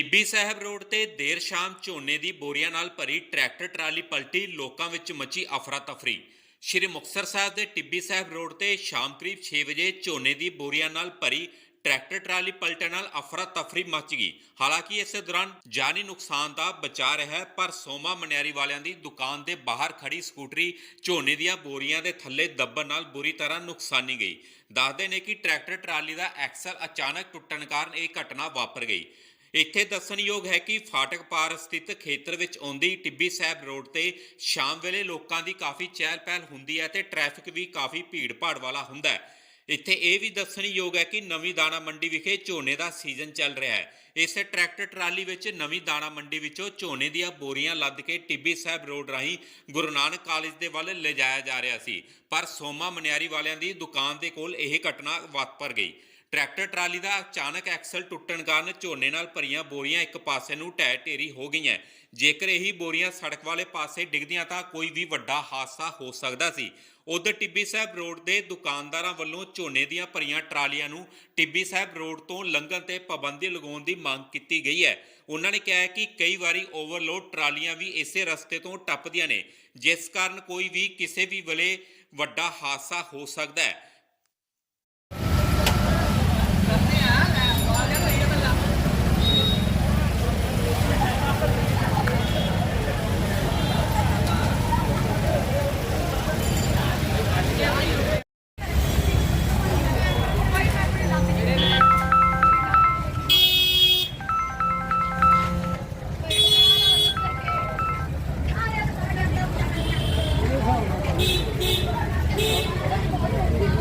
Tibbi Sahib road ਤੇ ਦੇਰ ਸ਼ਾਮ ਝੋਨੇ ਦੀ ਬੋਰੀਆਂ ਨਾਲ ਭਰੀ ਟਰੈਕਟਰ ਟਰਾਲੀ ਪਲਟੀ, ਲੋਕਾਂ ਵਿੱਚ ਮਚੀ ਅਫਰਾ ਤਫਰੀ ਸ਼੍ਰੀ ਮੁਕਤਸਰ ਸਾਹਿਬ ਦੇ ਟਿੱਬੀ ਸਾਹਿਬ ਰੋਡ ਤੇ ਸ਼ਾਮ ਕਰੀਬ 6 ਵਜੇ ਝੋਨੇ ਦੀ ਬੋਰੀਆਂ ਨਾਲ ਭਰੀ ਟਰੈਕਟਰ ਟਰਾਲੀ ਪਲਟਣ ਨਾਲ ਅਫਰਾ ਤਫਰੀ ਮਚ ਗਈ। ਹਾਲਾਂਕਿ ਇਸੇ ਦੌਰਾਨ ਜਾਨੀ ਨੁਕਸਾਨ ਦਾ ਬਚਾ ਰਿਹਾ ਪਰ ਸੋਮਾ ਮਨਿਆਰੀ ਵਾਲਿਆਂ ਦੀ ਦੁਕਾਨ ਦੇ ਬਾਹਰ ਖੜੀ ਸਕੂਟਰੀ ਝੋਨੇ ਦੀਆਂ ਬੋਰੀਆਂ ਦੇ ਥੱਲੇ ਦੱਬਣ ਨਾਲ ਬੁਰੀ ਤਰ੍ਹਾਂ ਨੁਕਸਾਨੀ ਗਈ। ਦੱਸਦੇ ਨੇ ਕਿ ਟਰੈਕਟਰ ਟਰਾਲੀ ਦਾ ਐਕਸਲ ਅਚਾਨਕ ਟੁੱਟਣ ਕਾਰਨ ਇਹ ਘਟਨਾ ਵਾਪਰ ਗਈ। ਇੱਥੇ ਦੱਸਣਯੋਗ ਹੈ ਕਿ ਫਾਟਕ ਪਾਰ ਸਥਿਤ ਖੇਤਰ ਵਿੱਚ ਆਉਂਦੀ ਟਿੱਬੀ ਸਾਹਿਬ ਰੋਡ ਤੇ ਸ਼ਾਮ ਵੇਲੇ ਲੋਕਾਂ ਦੀ ਕਾਫੀ ਚਹਿਲ ਪਹਿਲ ਹੁੰਦੀ ਹੈ ਤੇ ਟ੍ਰੈਫਿਕ ਵੀ ਕਾਫੀ ਭੀੜ ਭਾੜ ਵਾਲਾ ਹੁੰਦਾ ਹੈ। ਇੱਥੇ ਇਹ ਵੀ ਦੱਸਣਯੋਗ ਹੈ ਕਿ ਨਵੀਂ ਦਾਣਾ ਮੰਡੀ ਵਿਖੇ ਝੋਨੇ ਦਾ ਸੀਜ਼ਨ ਚੱਲ ਰਿਹਾ ਹੈ। ਇਸੇ ਟਰੈਕਟਰ ਟਰਾਲੀ ਵਿੱਚ ਨਵੀਂ ਦਾਣਾ ਮੰਡੀ ਵਿੱਚੋਂ ਝੋਨੇ ਦੀਆਂ ਬੋਰੀਆਂ ਲੱਦ ਕੇ ਟਿੱਬੀ ਸਾਹਿਬ ਰੋਡ ਰਾਹੀਂ ਗੁਰੂ ਨਾਨਕ ਕਾਲਜ ਦੇ ਵੱਲ ਲਿਜਾਇਆ ਜਾ ਰਿਹਾ ਸੀ, ਪਰ ਸੋਮਾ ਮਨਿਆਰੀ ਵਾਲਿਆਂ ਦੀ ਦੁਕਾਨ ਦੇ ਕੋਲ ਇਹ ਘਟਨਾ ਵਾਪਰ ਗਈ। ਟਰੈਕਟਰ ਟਰਾਲੀ ਦਾ ਅਚਾਨਕ ਐਕਸਲ ਟੁੱਟਣ ਕਾਰਨ ਝੋਨੇ ਨਾਲ ਭਰੀਆਂ ਬੋਰੀਆਂ ਇੱਕ ਪਾਸੇ ਨੂੰ ਢਹਿ ਢੇਰੀ ਹੋ ਗਈਆਂ। ਜੇਕਰ ਇਹੀ ਬੋਰੀਆਂ ਸੜਕ ਵਾਲੇ ਪਾਸੇ ਡਿੱਗਦੀਆਂ ਤਾਂ ਕੋਈ ਵੀ ਵੱਡਾ ਹਾਦਸਾ ਹੋ ਸਕਦਾ ਸੀ। ਉਧਰ ਟਿੱਬੀ ਸਾਹਿਬ ਰੋਡ ਦੇ ਦੁਕਾਨਦਾਰਾਂ ਵੱਲੋਂ ਝੋਨੇ ਦੀਆਂ ਭਰੀਆਂ ਟਰਾਲੀਆਂ ਨੂੰ ਟਿੱਬੀ ਸਾਹਿਬ ਰੋਡ ਤੋਂ ਲੰਘਣ ਤੇ ਪਾਬੰਦੀ ਲਗਾਉਣ ਦੀ ਮੰਗ ਕੀਤੀ ਗਈ ਹੈ। ਉਹਨਾਂ ਨੇ ਕਿਹਾ ਕਿ ਕਈ ਵਾਰੀ ਓਵਰਲੋਡ ਟਰਾਲੀਆਂ ਵੀ ਇਸੇ ਰਸਤੇ ਤੋਂ ਟੱਪਦੀਆਂ ਨੇ, ਜਿਸ ਕਾਰਨ ਕੋਈ ਵੀ ਕਿਸੇ ਵੀ ਵੇਲੇ ਵੱਡਾ ਹਾਦਸਾ ਹੋ ਸਕਦਾ ਹੈ। ピン!